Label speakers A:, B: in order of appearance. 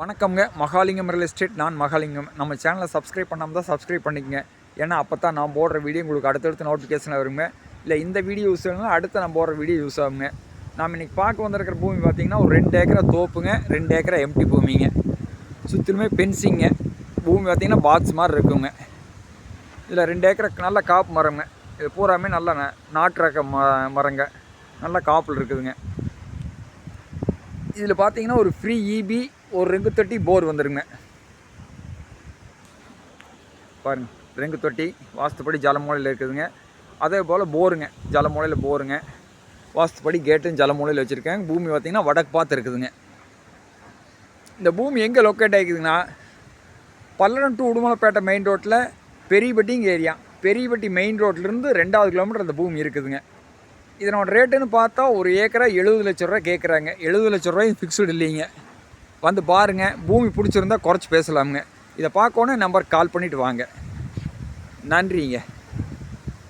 A: வணக்கம்ங்க. Mahalingam real estate. நான் மகாலிங்கம். நம்ம சேனலை சப்ஸ்கிரைப் பண்ணாமல் தான் சப்ஸ்கிரைப் பண்ணிக்கங்க. ஏன்னா அப்போ தான் நான் போடுற வீடியோ உங்களுக்கு அடுத்தடுத்து நோட்டிஃபிகேஷன் வருங்க. இல்லை இந்த வீடியோ யூஸ் ஆகுனா அடுத்து நான் போடுற வீடியோ யூஸ் ஆகுங்க. நாம் இன்றைக்கி பார்க்க வந்திருக்கிற பூமி பார்த்திங்கன்னா ஒரு ரெண்டு ஏக்கரா தோப்புங்க. ரெண்டு ஏக்கரா எம்டி பூமிங்க. சுற்றிலுமே பென்சிங்க பூமி பார்த்திங்கன்னா பாக்ஸ் மாதிரி இருக்குங்க. இதில் ரெண்டு ஏக்கரை நல்ல காப்பு மரங்க இது பூராமே நல்ல நாட்டு ரக ம மரங்க. நல்ல காப்பில் இருக்குதுங்க. இதில் பார்த்தீங்கன்னா ஒரு ஃப்ரீ இபி ஒரு ரெங்கு தொட்டி போர் வந்துருங்க பாருங்க ரெங்கு தொட்டி வாஸ்துப்படி ஜலமூலையில் இருக்குதுங்க. அதே போல் போருங்க ஜலமூலையில் போருங்க. வாஸ்துப்படி கேட்டும் ஜலமூலையில் வச்சுருக்கேன். பூமி பார்த்திங்கன்னா வடக்கு பார்த்து இருக்குதுங்க. இந்த பூமி எங்கே லொக்கேட் ஆகிக்குதுங்கன்னா பல்லடம் டு உடுமலைப்பேட்டை மெயின் ரோட்டில் பெரியபட்டிங்க ஏரியா பெரியபட்டி மெயின் ரோட்லேருந்து ரெண்டாவது கிலோமீட்டர் அந்த பூமி இருக்குதுங்க. இதனோட ரேட்டுன்னு பார்த்தா ஒரு ஏக்கரா எழுபது லட்ச ரூபா கேட்குறாங்க எழுபது லட்ச ரூபாயும் ஃபிக்ஸ்டு இல்லைங்க. வந்து பாருங்கள் பூமி பிடிச்சிருந்தா குறைச்சி பேசலாமுங்க. இதை பார்க்கணும் நம்பருக்கு கால் பண்ணிவிட்டு வாங்க. நன்றிங்க.